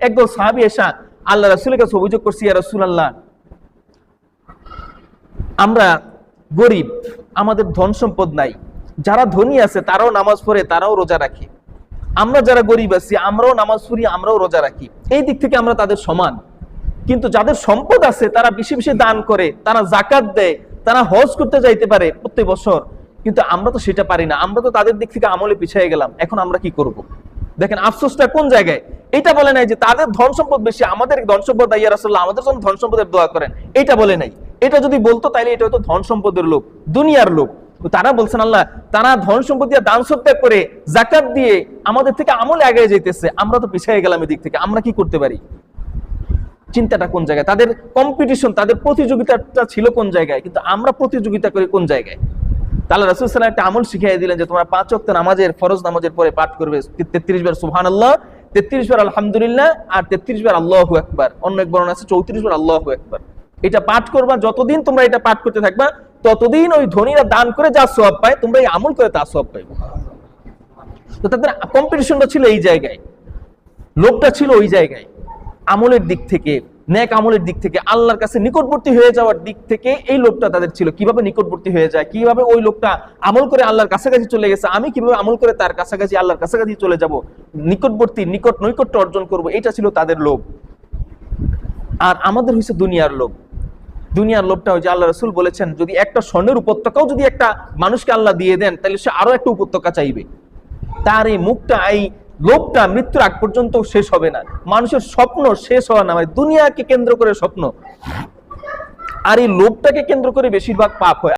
একদল সাহাবি এসা আল্লাহ রাসুলের কাছে অভিযোগ করছি, ইয়া রাসুল আল্লাহ আমরা গরিব, আমাদের ধন সম্পদ নাই। যারা ধনী আছে, তারাও নামাজ পড়ে, তারাও রোজা রাখে। আমরা যারা গরিব আছি, আমরাও নামাজ পড়ি, আমরাও রোজা রাখি। এই দিক থেকে আমরা তাদের সমান। কিন্তু যাদের সম্পদ আছে, তারা বেশি বেশি দান করে, তারা জাকাত দেয়, তারা হজ করতে যাইতে পারে প্রত্যেক বছর। কিন্তু আমরা তো সেটা পারি না। আমরা তো তাদের দিক থেকে আমলে পিছিয়ে গেলাম। এখন আমরা কি করব? দেখেন, আফসোসটা কোন জায়গায়? এটা বলে নাই যে তাদের ধন সম্পদ বেশি আমাদের ধন সম্পদ ইয়া রাসূলুল্লাহ, আমাদের জন্য ধন সম্পদের দোয়া করেন। এটা বলে নাই। এটা যদি বলতো তাহলে এটা হতো ধন সম্পদের লোক দুনিয়ার লোক তারা বলছেন, আল্লাহ, তারা ধন সম্পদ দিয়ে দান সত্যা করে জাকাত দিয়ে আমাদের থেকে আমলে আগে যেতেছে আমরা তো পিছিয়ে গেলাম এদিক থেকে, আমরা কি করতে পারি? চিন্তাটা কোন জায়গায়? তাদের কম্পিটিশন তাদের প্রতিযোগিতাটা ছিল কোন জায়গায়? কিন্তু আমরা প্রতিযোগিতা করি কোন জায়গায়? তাহলে রাসুল সাল্লাহ একটা আমল শিখিয়ে দিলেন যে তোমরা পাঁচ অক্ট নামাজের ফরজ নামাজের পরে পাঠ করবে, তেত্রিশ বার সুহান আল্লাহ তেত্রিশ বার আলহামদুলিল্লাহ আর তেত্রিশ বার আল্লাহ একবার অন্য এক বর্ণ আছে, চৌত্রিশ বার আল্লাহ একবার এটা পাঠ করবা, যতদিন তোমরা এটা পাঠ করতে থাকবা, ততদিন ওই ধনীরা দান করে যা সব পায়, তোমরা এই আমল করে তা সব পাইবো। তো তাদের কম্পিটিশনটা ছিল এই জায়গায়। লোকটা ছিল ওই জায়গায়। আমলের দিক থেকে ন্যাক আমলের দিক থেকে, আল্লাহর কাছে নিকটবর্তী হয়ে যাওয়ার দিক থেকে এই লোকটা তাদের ছিল। কীভাবে নিকটবর্তী হয়ে যায়? কীভাবে ওই লোকটা আমল করে আল্লাহর কাছাকাছি চলে গেছে? আমি কীভাবে আমল করে তার কাছাকাছি, আল্লাহর কাছাকাছি চলে যাব? নিকটবর্তী, নিকট নৈকট্য অর্জন করব, এটা ছিল তাদের লোভ। আর আমাদের হয়েছে দুনিয়ার লোভ। দুনিয়ার লোভটা যে আল্লাহ রসুল বলেছেন, যদি একটা স্বর্ণের উপত্যকাও যদি একটা মানুষকে আল্লাহ দিয়ে দেন, তাহলে সে আরও একটা উপত্যকা চাইবে। তার এই মুখটা, এই লোভটা মৃত্যুর আগ পর্যন্ত শেষ হবে না। মানুষের স্বপ্ন শেষ হওয়া না মানে দুনিয়াকে কেন্দ্র করে স্বপ্ন। আর এই লোভটাকে কেন্দ্র করে বেশিরভাগ পাপ হয়।